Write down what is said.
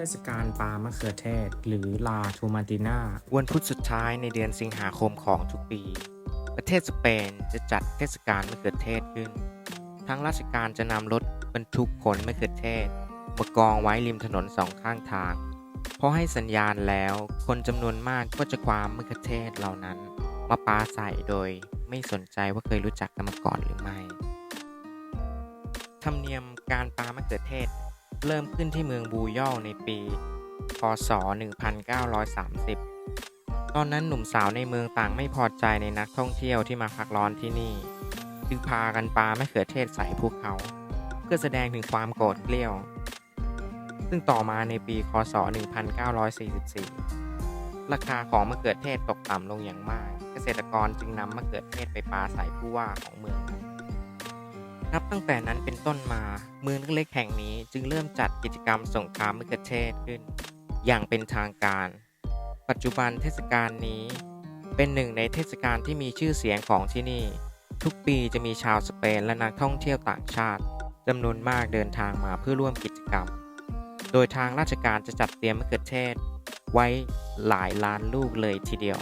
เทศกาลปลามะเขือเทศ หรือลาทูมาตินาวันพุธสุดท้ายในเดือนสิงหาคมของทุกปี ประเทศสเปนจะจัดเทศกาลมะเขือเทศขึ้น ทั้งราชการจะนำรถบรรทุกขนมะเขือเทศมากองไว้ริมถนนสองข้างทางพอให้สัญญาณแล้วคนจำนวนมากก็จะคว้ามะเขือเทศเหล่านั้น มาปาใส่โดยไม่สนใจว่าเคยรู้จักกันมาก่อนหรือไม่ ธรรมเนียมการปามะเขือเทศ เริ่มขึ้นที่เมืองบูย่อลในปี พศ 1930 ตอนนั้นหนุ่มสาวในเมืองต่างไม่พอใจในนักท่องเที่ยวที่มาพักร้อนที่นี่ จึงพากันปามะเขือเทศใส่พวกเขา เพื่อแสดงถึงความโกรธเกลี้ยว ซึ่งต่อมาในปี คศ 1944 ราคาของมะเขือเทศตกต่ำลงอย่างมาก เกษตรกรจึงนำมะเขือเทศไปปาใส่ผู้ว่าของเมือง นับตั้งแต่นั้นเป็นต้นมา เมืองเล็กๆแห่งนี้จึงเริ่มจัดกิจกรรมสงครามมะเขือเทศขึ้น อย่างเป็นทางการ ปัจจุบันเทศกาลนี้ เป็นหนึ่งในเทศกาลที่มีชื่อเสียงของที่นี่ ทุกปีจะมีชาวสเปนและนักท่องเที่ยวต่างชาติจำนวนมากเดินทางมาเพื่อร่วมกิจกรรม โดยทางราชการจะจัดเตรียมมะเขือเทศ ไว้หลายล้านลูกเลยทีเดียว